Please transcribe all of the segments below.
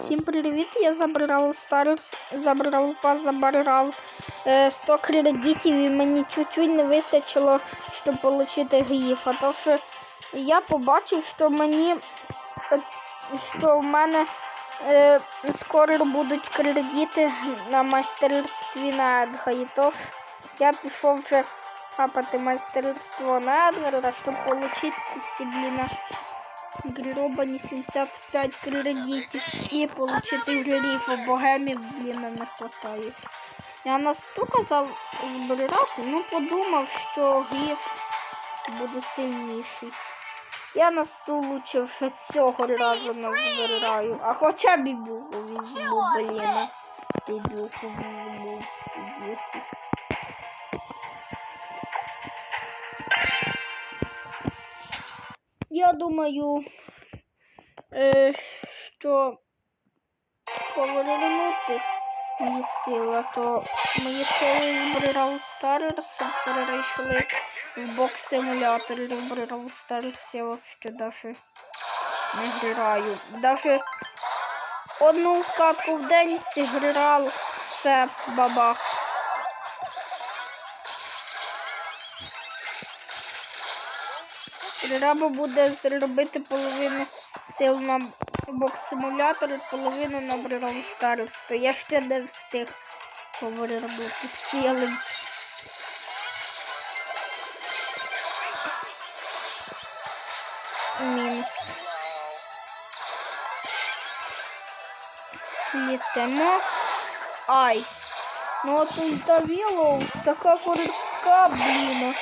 Всім привіт! Я забрав Старс, забрав пас, забрав е, 100 кредитів і мені чуть-чуть не вистачило, щоб отримати грифа. То що я побачив, що мені е, що в мене е, скоро будуть кредити на майстерстві на Едга. І тож я пішов вже хапати майстерство на Едгара, щоб отримати ці бліна гребані 75 кредитів і отримати грифа, бо гемів, блін, не хватає. Я на 100 казав збирати, ну подумав, що гриф буде сильніший. Я на 100 лучше вже цього разу не збираю. А хоча бібюху візьму, блін. Бібюху візьму, бібюху. Я думаю, е, що повернути мені сила, то мої сили в Brawl Stars перейшли в бокс симулятор і в Brawl Stars я вообще даже не граю. Даже одну катку в день зіграв, все, бабах. Треба буде зробити половину сил на бокс-симулятор і половину на Brawl Stars. Я ще не встиг повернути сили. Мінус. Літемо. Ай. Ну от ультавіло, така форська, блін.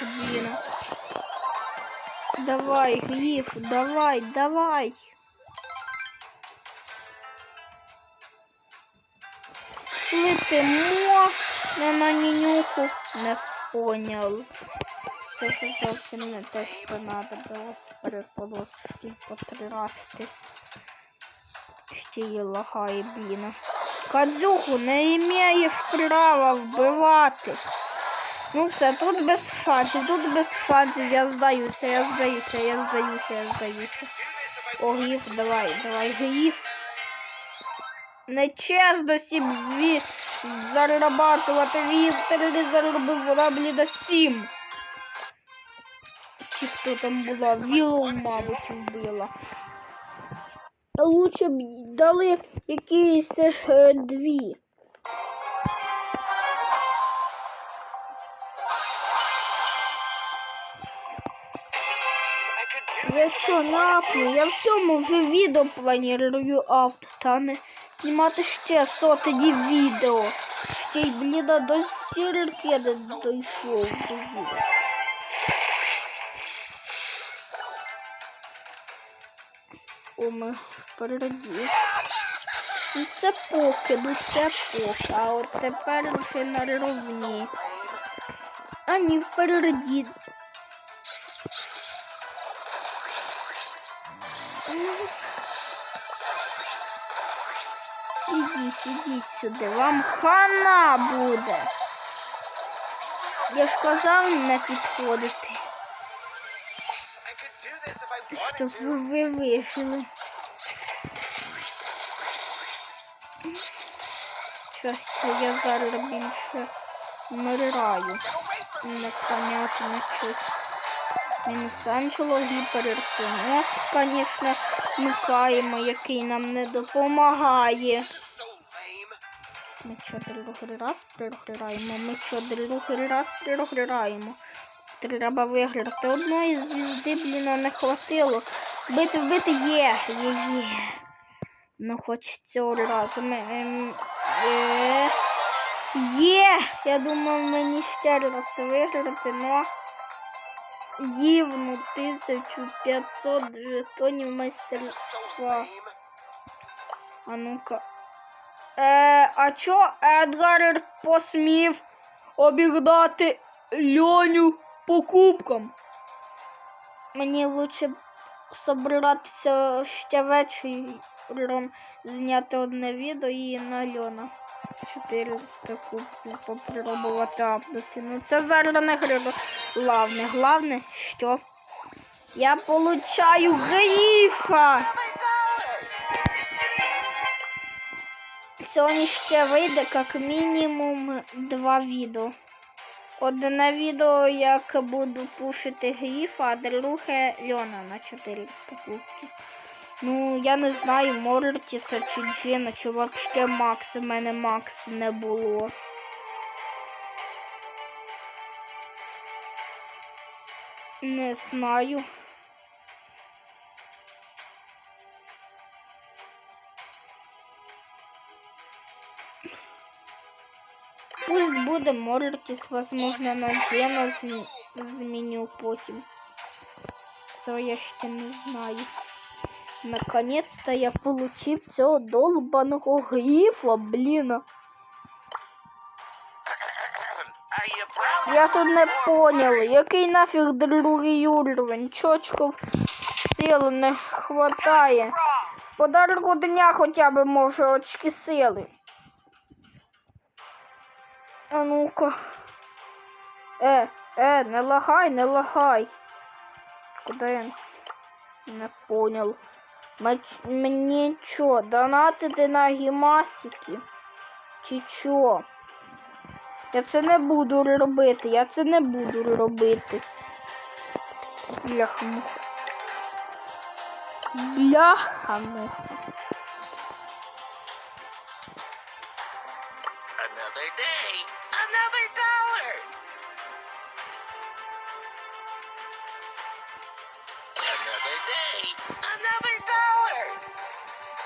Блин. Давай, Глиф, давай, давай. Летимо на манюнюху. Не понял. Це ж зовсім не те, що треба було переподости потратити. Ще й лагає, блін. Кадзюху, не маєш права вбивати. Ну все, тут без шансів, тут без шансів, я здаюся, я здаюся, я здаюся, я здаюся. О, гриф, давай, давай, гриф. Нечесно сім зві зарабатувати Віктор не заробив, вона бліда сім. Чи хто там була? Вілу, мабуть, вбила. Лучше б дали якісь е, дві. Я що, нахуй? Я в цьому вже відео планую авто, та не знімати ще сотені відео. Ще й, блін, до стірки не дійшов до відео. Ми впереді. Ну це поки, ну це поки, а от тепер вже на рівні. А ні, впереді. Ідіть, ідіть сюди, вам хана буде. Я ж не підходити, щоб ви вижили. Щастя, я зараз більше вмираю. Непонятно щось. Мінус Анджело, гіперерсонос, звісно, вмикаємо, який нам не допомагає. Ми що, другий раз програємо? Ми що, другий раз програємо? Треба виграти. Одної звізди, блін, не хватило. Бити, вбити є, є, є. Ну, хоч цього разу ми... Ем, е, є! Я думав, мені ще раз виграти, но... Рівно 1500 жетонів майстерства. А ну-ка. Е, а чо Едгар посмів обігнати Льоню покупкам? Мені лучше б собиратися ще вечором зняти одне відео і на Льона. 400 кубків попробувати апнути. Ну це зараз не гриба. Главне, главне, що я получаю грифа. Сьогодні ще вийде як мінімум два відео. Одне відео, як буду пушити гріфа, а друге Льона на 400 кубків. Ну, я не знаю, Мортіса чи Джина, чи взагалі Макс. У мене Макс не було. Не знаю. Пусть буде Мортіс, возможно, на зм- зміню потім. Це я ще не знаю. Наконец-то я получив цього долбаного грифа, proud? Я тут не понял, який нафіг другий уровень. Чочков сил не хватає. Подарку дня хоча б може очки сили. А ну-ка. Е, е, не лагай, не лагай. Куди я? Не понял. Мені що, донатити на гімасики? Чи що? Я це не буду робити, я це не буду робити. Бляха-муха. Бляха-муха. Another day, another dollar! Another day, another